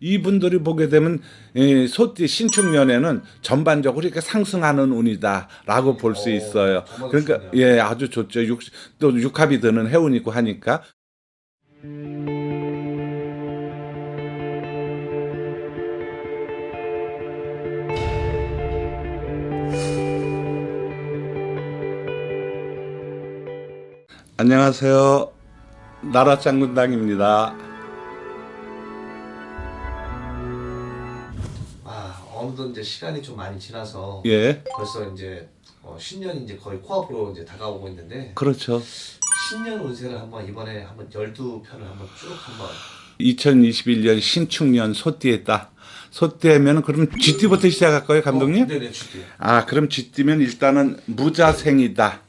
이분들이 보게 되면 이 소띠 신축년에는 전반적으로 이렇게 상승하는 운이다라고 볼수 오, 있어요. 그러니까 좋네요. 예, 아주 좋죠. 육, 또 육합이 드는 해운이고 하니까 안녕하세요. 나라 장군당입니다. 어느덧 이제 시간이 좀 많이 지나서 예, 벌써 이제 어, 신년이 이제 거의 코앞으로 이제 다가오고 있는데 그렇죠. 신년 운세를 한번 이번에 한번 12편을 한번 쭉 한번 2021년 신축년 소띠했다. 소띠하면 그럼 쥐띠부터 시작할까요, 감독님? 어, 네네 주디. 아, 그럼 쥐띠면 일단은 무자생이다.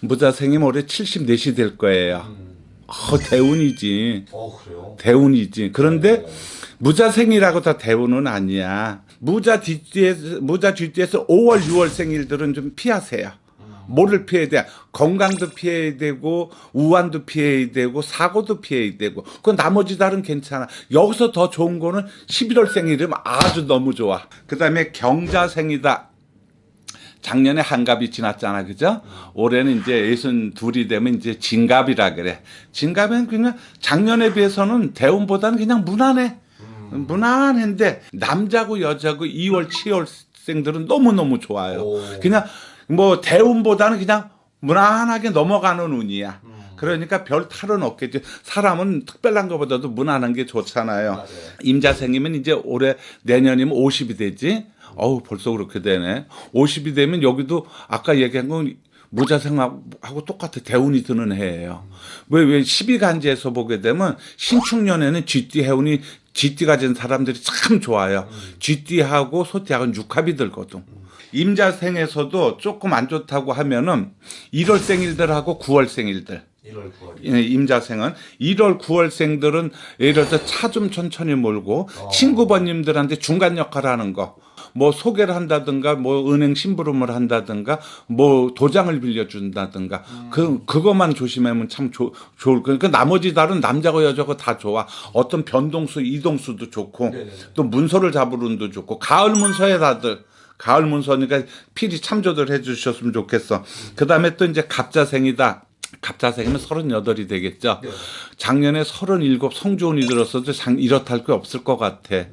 무자생이면 올해 74시 될 거예요. 음. 어, 대운이지. 어 그래요? 대운이지. 그런데 어, 무자생이라고 다 대운은 아니야. 무자 뒤뒤에서 무자 뒤뒤에서 5월, 6월 생일들은 좀 피하세요. 뭐를 피해야 돼? 건강도 피해야 되고 우환도 피해야 되고 사고도 피해야 되고 그 나머지 달은 괜찮아. 여기서 더 좋은 거는 11월 생일이면 아주 너무 좋아. 그 다음에 경자생이다. 작년에 한갑이 지났잖아, 그죠? 올해는 이제 예순 둘이 되면 이제 진갑이라 그래. 진갑은 그냥 작년에 비해서는 대운보다는 그냥 무난해. 무난한데 남자고 여자고 2월, 7월생들은 너무 너무 좋아요. 오. 그냥 뭐 대운보다는 그냥 무난하게 넘어가는 운이야. 음. 그러니까 별 탈은 없겠지. 사람은 특별한 것보다도 무난한 게 좋잖아요. 맞아요. 임자생이면 이제 올해 내년이면 50이 되지. 어우 벌써 그렇게 되네. 50이 되면 여기도 아까 얘기한 건 무자생하고 똑같아 대운이 드는 해예요. 왜왜 12간지에서 보게 되면 신축년에는 쥐띠 해운이 쥐띠 가진 사람들이 참 좋아요. 쥐띠하고 소띠하고는 육합이 들거든. 임자생에서도 조금 안 좋다고 하면은 1월 생일들하고 9월 생일들. 1월 9월. 예, 임자생은 1월 9월생들은 예를 들어 차 좀 천천히 몰고 어. 친구번님들한테 중간 역할을 하는 거. 뭐 소개를 한다든가 뭐 은행 심부름을 한다든가 뭐 도장을 빌려준다든가 음. 그 그것만 조심하면 참 조, 좋을 거예요. 그 나머지 달은 남자고 여자고 다 좋아. 어떤 변동수 이동수도 좋고 네네. 또 문서를 잡을 운도 좋고 가을 문서에 다들 가을 문서니까 필히 참조들 해주셨으면 좋겠어. 그 다음에 또 이제 갑자생이다. 갑자생이면 서른여덟이 되겠죠. 네. 작년에 서른일곱 성조운이 들었어도 장, 이렇다 할 게 없을 것 같아.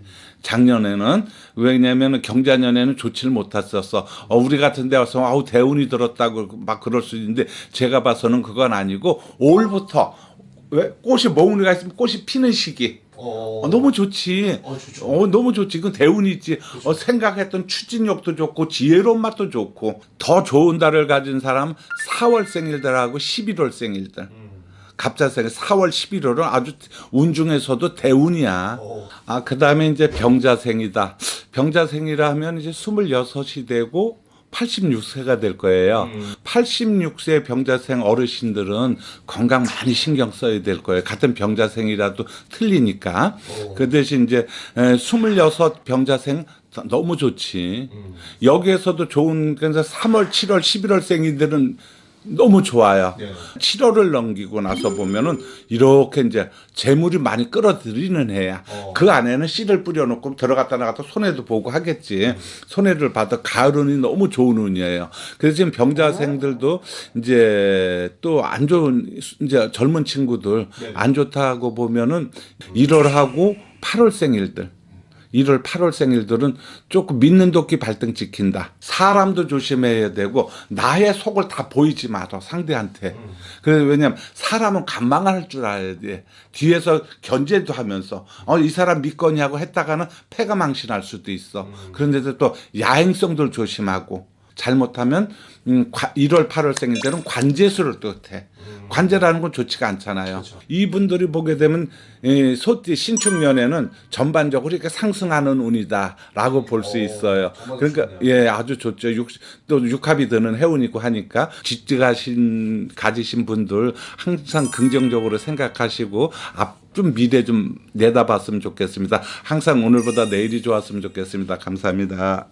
작년에는 왜냐면 경자년에는 좋지를 못했었어. 어, 우리 같은 데 와서 아우 대운이 들었다고 막 그럴 수 있는데 제가 봐서는 그건 아니고 올부터 왜 꽃이 몽우리가 있으면 꽃이 피는 시기. 어, 어, 너무 좋지. 어, 좋죠. 어, 너무 좋지. 그건 대운이지. 어, 생각했던 추진력도 좋고 지혜로운 맛도 좋고 더 좋은 달을 가진 사람 4월 생일들하고 11월 생일들. 음. 갑자생 4월 11월은 아주 운 중에서도 대운이야. 어. 아, 그다음에 이제 병자생이다. 병자생이라 하면 이제 26이 되고 86세가 될 거예요. 86세 병자생 어르신들은 건강 많이 신경 써야 될 거예요. 같은 병자생이라도 틀리니까. 오. 그 대신 이제 에, 26 병자생 너무 좋지. 여기에서도 좋은 그래서 3월, 7월, 11월 생이들은 너무 좋아요. 네. 7월을 넘기고 나서 보면은 이렇게 이제 재물이 많이 끌어들이는 해야. 어. 그 안에는 씨를 뿌려놓고 들어갔다 나갔다 손해도 보고 하겠지. 손해를 받아 가을 운이 너무 좋은 운이에요. 그래서 지금 병자생들도 이제 또 안 좋은 이제 젊은 친구들 네. 안 좋다고 보면은 1월하고 8월 생일들. 1월, 8월 생일들은 조금 믿는 도끼 발등 찍힌다. 사람도 조심해야 되고 나의 속을 다 보이지 마라 상대한테. 그래서 왜냐면 사람은 간망할 줄 알아야 돼. 뒤에서 견제도 하면서 어 이 사람 믿거니 하고 했다가는 패가 망신할 수도 있어. 그런데도 또 야행성들 조심하고 잘못하면 음, 과- 1월, 8월 생일들은 관제수를 뜻해. 관제라는 건 좋지가 않잖아요. 그렇죠. 이분들이 보게 되면 이 소띠 신축년에는 전반적으로 이렇게 상승하는 운이다라고 볼수 오, 있어요. 그러니까 좋네요. 예, 아주 좋죠. 육, 또 육합이 드는 해운이고 하니까 쥐띠 가신 가지신 분들 항상 긍정적으로 생각하시고 앞 좀 미래 좀 내다봤으면 좋겠습니다. 항상 오늘보다 내일이 좋았으면 좋겠습니다. 감사합니다.